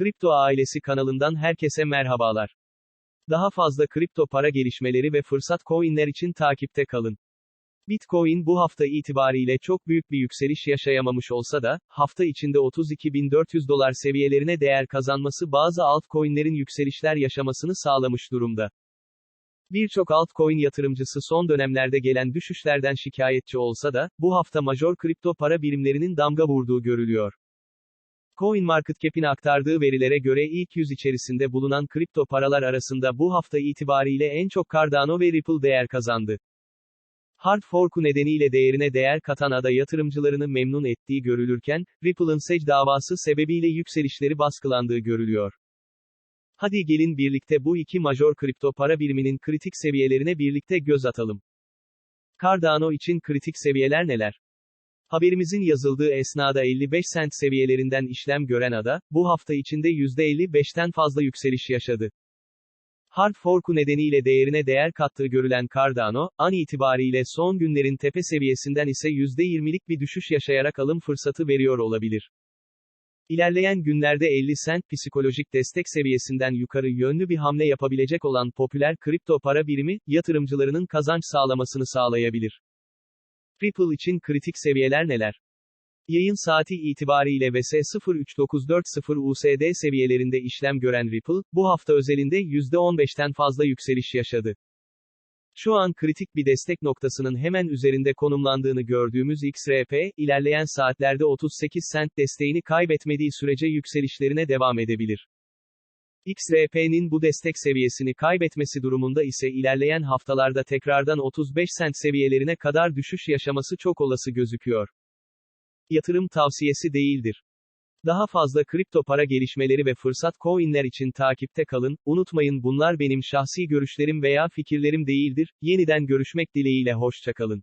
Kripto Ailesi kanalından herkese merhabalar. Daha fazla kripto para gelişmeleri ve fırsat coinler için takipte kalın. Bitcoin bu hafta itibariyle çok büyük bir yükseliş yaşayamamış olsa da, hafta içinde 32.400 dolar seviyelerine değer kazanması bazı altcoinlerin yükselişler yaşamasını sağlamış durumda. Birçok altcoin yatırımcısı son dönemlerde gelen düşüşlerden şikayetçi olsa da, bu hafta major kripto para birimlerinin damga vurduğu görülüyor. CoinMarketCap'in aktardığı verilere göre ilk yüz içerisinde bulunan kripto paralar arasında bu hafta itibariyle en çok Cardano ve Ripple değer kazandı. Hard fork'u nedeniyle değerine değer katan ada yatırımcılarını memnun ettiği görülürken, Ripple'ın SEC davası sebebiyle yükselişleri baskılandığı görülüyor. Hadi gelin birlikte bu iki major kripto para biriminin kritik seviyelerine birlikte göz atalım. Cardano için kritik seviyeler neler? Haberimizin yazıldığı esnada 55 sent seviyelerinden işlem gören ada, bu hafta içinde %55'ten fazla yükseliş yaşadı. Hard fork'u nedeniyle değerine değer kattığı görülen Cardano, an itibariyle son günlerin tepe seviyesinden ise %20'lik bir düşüş yaşayarak alım fırsatı veriyor olabilir. İlerleyen günlerde 50 sent psikolojik destek seviyesinden yukarı yönlü bir hamle yapabilecek olan popüler kripto para birimi, yatırımcılarının kazanç sağlamasını sağlayabilir. Ripple için kritik seviyeler neler? Yayın saati itibariyle VS 03940 USD seviyelerinde işlem gören Ripple, bu hafta özelinde %15'ten fazla yükseliş yaşadı. Şu an kritik bir destek noktasının hemen üzerinde konumlandığını gördüğümüz XRP, ilerleyen saatlerde 38 sent desteğini kaybetmediği sürece yükselişlerine devam edebilir. XRP'nin bu destek seviyesini kaybetmesi durumunda ise ilerleyen haftalarda tekrardan 35 sent seviyelerine kadar düşüş yaşaması çok olası gözüküyor. Yatırım tavsiyesi değildir. Daha fazla kripto para gelişmeleri ve fırsat coinler için takipte kalın, unutmayın bunlar benim şahsi görüşlerim veya fikirlerim değildir, yeniden görüşmek dileğiyle hoşçakalın.